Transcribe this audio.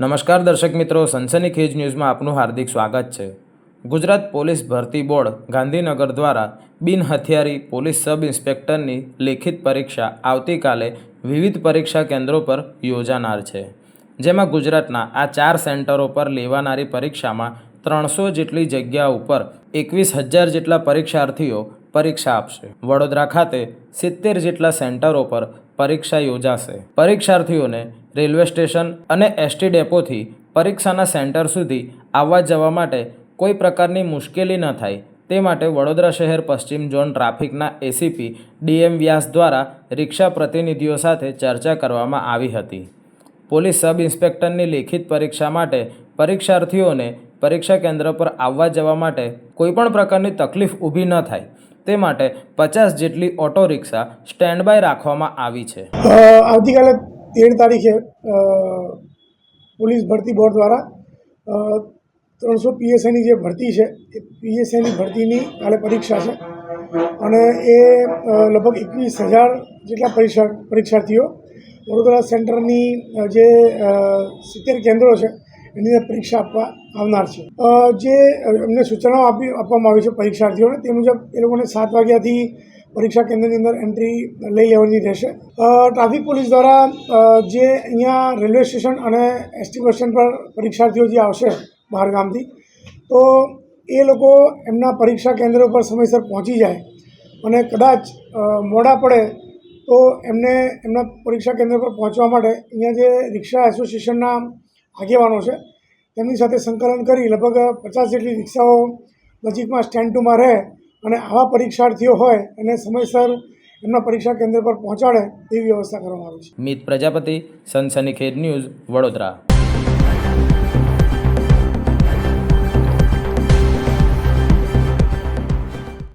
નમસ્કાર દર્શક મિત્રો, સનસની ખેજ ન્યૂઝમાં આપનું હાર્દિક સ્વાગત છે. ગુજરાત પોલીસ ભરતી બોર્ડ ગાંધીનગર દ્વારા બિન હથિયારી પોલીસ સબ ઇન્સ્પેક્ટરની લેખિત પરીક્ષા આવતીકાલે વિવિધ પરીક્ષા કેન્દ્રો પર યોજાનાર છે. જેમાં ગુજરાતના આ ચાર સેન્ટરો પર લેવાનારી પરીક્ષામાં ત્રણસો જેટલી જગ્યા ઉપર એકવીસ હજાર જેટલા પરીક્ષાર્થીઓ પરીક્ષા આપશે. વડોદરા ખાતે સિત્તેર જેટલા સેન્ટરો પર પરીક્ષા યોજાશે. પરીક્ષાર્થીઓને રેલવે સ્ટેશન અને એસટી ડેપોથી પરીક્ષાના સેન્ટર સુધી આવવા જવા માટે કોઈ પ્રકારની મુશ્કેલી ન થાય. તે માટે વડોદરા શહેર પશ્ચિમ ઝોન ટ્રાફિકના એસીપી ડીએમ વ્યાસ દ્વારા રિક્ષા પ્રતિનિધિઓ સાથે ચર્ચા કરવામાં આવી હતી. પોલીસ સબ ઇન્સ્પેક્ટરની લેખિત પરીક્ષા માટે પરીક્ષાર્થીઓને પરીક્ષા કેન્દ્ર પર આવવા જવા માટે કોઈપણ પ્રકારની તકલીફ ઊભી ન થાય. તે માટે પચાસ જેટલી ઓટો રિક્ષા સ્ટેન્ડ બાય રાખવામાં આવી છે. આવતીકાલે તેર તારીખે પોલીસ ભરતી બોર્ડ દ્વારા ત્રણસો પીએસઆઈની જે ભરતી છે, એ પીએસઆઈની ભરતીની કાલે પરીક્ષા છે. અને એ લગભગ એકવીસ હજાર જેટલા પરીક્ષા, પરીક્ષાર્થીઓ વડોદરા સેન્ટરની જે સિત્તેર કેન્દ્રો છે, એની પરીક્ષા આપવા આવનાર છે. જે એમને સૂચનાઓ આપી, આપવામાં આવી છે પરીક્ષાર્થીઓને, તે મુજબ એ લોકોને સાત વાગ્યાથી પરીક્ષા કેન્દ્રની અંદર એન્ટ્રી લઈ લેવાની રહેશે. ટ્રાફિક પોલીસ દ્વારા જે અહીંયા રેલવે સ્ટેશન અને એસટી બસ સ્ટેન્ડ પર પરીક્ષાર્થીઓ જે આવશે બહાર ગામથી, તો એ લોકો એમના પરીક્ષા કેન્દ્ર પર સમયસર પહોંચી જાય અને કદાચ મોડા પડે તો એમને એમના પરીક્ષા કેન્દ્ર પર પહોંચવા માટે અહીંયા જે રિક્ષા એસોસિએશનના આગેવાનો છે, તેમની સાથે સંકલન કરી લગભગ પચાસ જેટલી રિક્ષાઓ નજીકમાં સ્ટેન્ડ ટુમાં રહે અને આવા પરીક્ષાર્થીઓ હોય એને સમયસર એમના પરીક્ષા કેન્દ્ર પર પહોંચાડે તેવી વ્યવસ્થા કરવામાં આવી છે. મિત પ્રજાપતિ સનસની ખેડ ન્યૂઝ વડોદરા.